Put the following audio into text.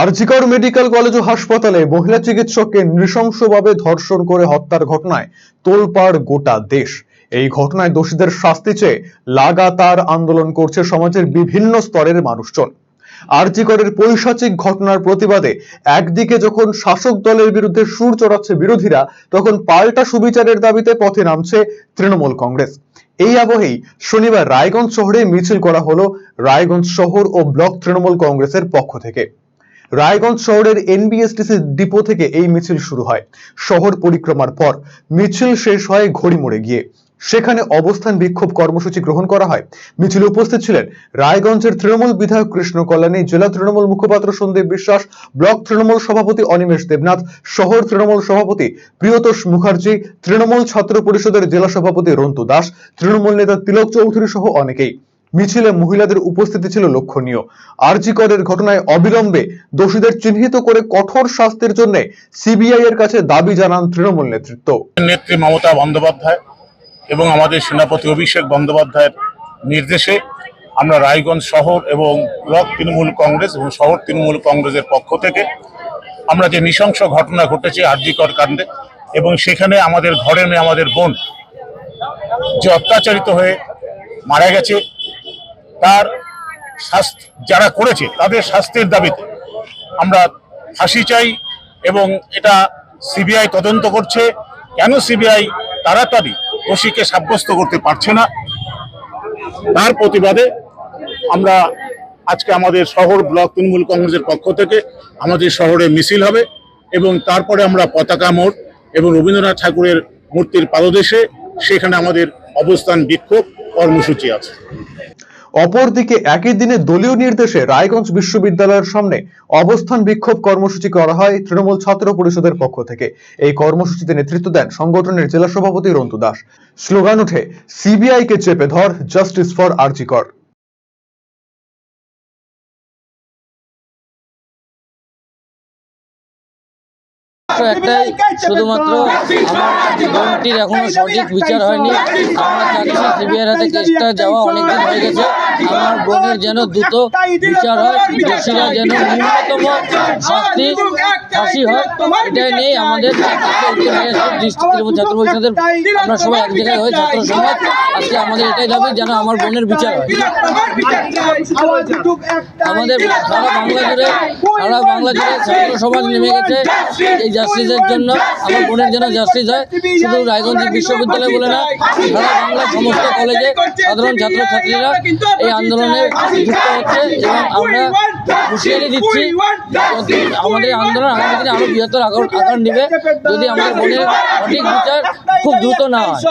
RG Kar medical college ও হাসপাতালে মহিলা চিকিৎসককে নৃশংসভাবে ধর্ষণ করে হত্যার ঘটনায় তোলপাড় গোটা দেশ। এই ঘটনায় দোষীদের শাস্তি চেয়ে লাগাতার আন্দোলন করছে সমাজের বিভিন্ন স্তরের মানুষজন। আরজিকরের পৈশাচিক ঘটনার প্রতিবাদে একদিকে যখন শাসক দলের বিরুদ্ধে সুর চড়াচ্ছে বিরোধীরা, তখন পাল্টা সুবিচারের দাবিতে পথে নামছে তৃণমূল কংগ্রেস। এই আবহেই শনিবার রায়গঞ্জ শহরে মিছিল করা হলো রায়গঞ্জ শহর ও ব্লক তৃণমূল কংগ্রেসের পক্ষ থেকে। রায়গঞ্জ শহরের এনবিএসটিসি ডিপো থেকে এই মিছিল শুরু হয়। শহর পরিক্রমার পর মিছিল শেষ হয় ঘড়ি মোড়ে গিয়ে। সেখানে অবস্থান বিক্ষোভ কর্মসূচি গ্রহণ করা হয়। মিছিলে উপস্থিত ছিলেন রায়গঞ্জের তৃণমূল বিধায়ক কৃষ্ণ কল্যাণী, জেলা তৃণমূল মুখপাত্র সন্দীপ বিশ্বাস, ব্লক তৃণমূল সভাপতি অনিমেষ দেবনাথ, শহর তৃণমূল সভাপতি প্রিয়তোষ মুখার্জি, তৃণমূল ছাত্র পরিষদের জেলা সভাপতি রন্তু দাস, তৃণমূল নেতা তিলক চৌধুরী সহ অনেকেই। মিছিলে মহিলাদের উপস্থিতি ছিল লক্ষণীয়। আরজিকরের ঘটনায় অবিলম্বে দোষীদের চিহ্নিত করে কঠোর শাস্তির জন্য সিবিআই এর কাছে দাবি জানান তৃণমূল নেতৃত্ব। নেত্রী মমতা বন্দ্যোপাধ্যায় এবং আমাদের সেনাপতি অভিষেক বন্দ্যোপাধ্যায়ের নির্দেশে আমরা রায়গঞ্জ শহর এবং ব্লক তৃণমূল কংগ্রেস এবং শহর তৃণমূল কংগ্রেসের পক্ষ থেকে আমরা যে নৃশংস ঘটনা ঘটেছে আরজিকর কাণ্ডে এবং সেখানে আমাদের ঘরে আমাদের বোন যে অত্যাচারিত হয়ে মারা গেছে তার শাস্তি যারা করেছে তাদের শাস্তির দাবিতে আমরা ফাঁসি চাই এবং এটা সিবিআই তদন্ত করছে। কেন সিবিআই তাড়াতাড়ি দোষীকে সাব্যস্ত করতে পারছে না? তার প্রতিবাদে আমরা আজকে আমাদের শহর ব্লক তৃণমূল কংগ্রেসের পক্ষ থেকে আমাদের শহরে মিছিল হবে এবং তারপরে আমরা পতাকা মোড় এবং রবীন্দ্রনাথ ঠাকুরের মূর্তির পাদদেশে সেখানে আমাদের অবস্থান বিক্ষোভ কর্মসূচি আছে। অপরদিকে একই দিনে দলীয় নির্দেশে রায়গঞ্জ বিশ্ববিদ্যালয়ের সামনে অবস্থান বিক্ষোভ কর্মসূচি করা হয় তৃণমূল ছাত্র পরিষদের পক্ষ থেকে। এই কর্মসূচিতে নেতৃত্ব দেন সংগঠনের জেলা সভাপতি রন্তু দাস। স্লোগান উঠে সিবিআইকে চেপে ধর, জাস্টিস ফর আরজিকর একটাই শুধুমাত্র আমার বোনটির এখনও সঠিক বিচার হয়নি। আমরা চাচ্ছি সিবিআইয়ের হাতে কেসটা যাওয়া অনেকদিন হয়ে গেছে। আমার বোনের যেন দ্রুত বিচার হয় দোষীরা যেন ন্যূনতম শাস্তি ফাঁসি হয়। এটাই নিয়ে আমাদের ছাত্র পরিষদের আমরা সবাই এক জায়গায় হয়ে ছাত্র সমাজ আজকে আমাদের এটাই দাবি যেন আমার বোনের বিচার হয়। আমাদের সারা বাংলা জুড়ে সারা বাংলা জুড়ে ছাত্র সমাজ নেমে গেছে। এই জাস্টিসের জন্য আমার বোনের যেন জাস্টিস হয়। শুধু রায়গঞ্জ বিশ্ববিদ্যালয় বলে না সারা বাংলার সমস্ত কলেজে সাধারণ ছাত্রছাত্রীরা এই আন্দোলনে যুক্ত হচ্ছে এবং আমরা হুঁশিয়ারি দিচ্ছি। আমাদের আন্দোলন আগামী দিনে আরও বৃহত্তর আকার নেবে। যদি আমাদের বোনের সঠিক বিচার খুব দ্রুত না হয়।